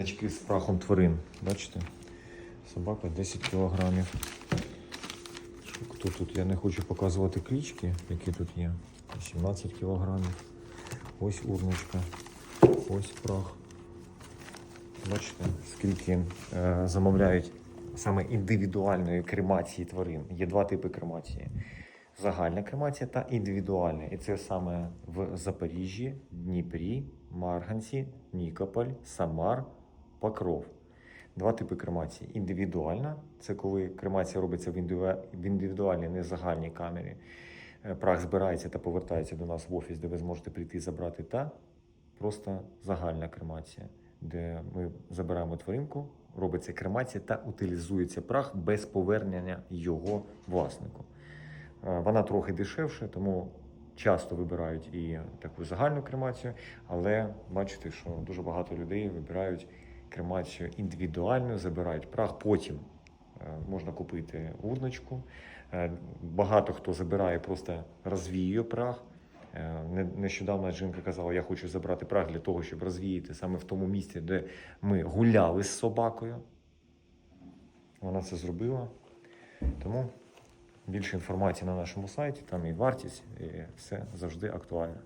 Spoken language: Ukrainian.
Очки з прахом тварин. Бачите? Собака 10 кілограмів. Хто тут? Я не хочу показувати клічки, які тут є. 17 кілограмів. Ось урночка. Ось прах. Бачите, скільки е, замовляють саме індивідуальної кремації тварин. Є два типи кремації: загальна кремація та індивідуальна. І це саме в Запоріжжі, Дніпрі, Марганці, Нікополь, Самар, Покров. Два типи кремації. Індивідуальна це коли кремація робиться в індивідуальній, не загальній камері. Е, Прах збирається та повертається до нас в офіс, де ви зможете прийти забрати, та просто загальна кремація, де ми забираємо тваринку, робиться кремація та утилізується прах без повернення його власнику. Е, Вона трохи дешевше, тому часто вибирають і таку загальну кремацію, але бачите, що дуже багато людей вибирають кремацію індивідуальну, забирають прах. Потім е, можна купити урночку. Е, Багато хто забирає, просто розвіює прах. Е, Нещодавно жінка казала, я хочу забрати прах для того, щоб розвіяти саме в тому місці, де ми гуляли з собакою. Вона це зробила. Тому більше інформації на нашому сайті, там і вартість, і все завжди актуально.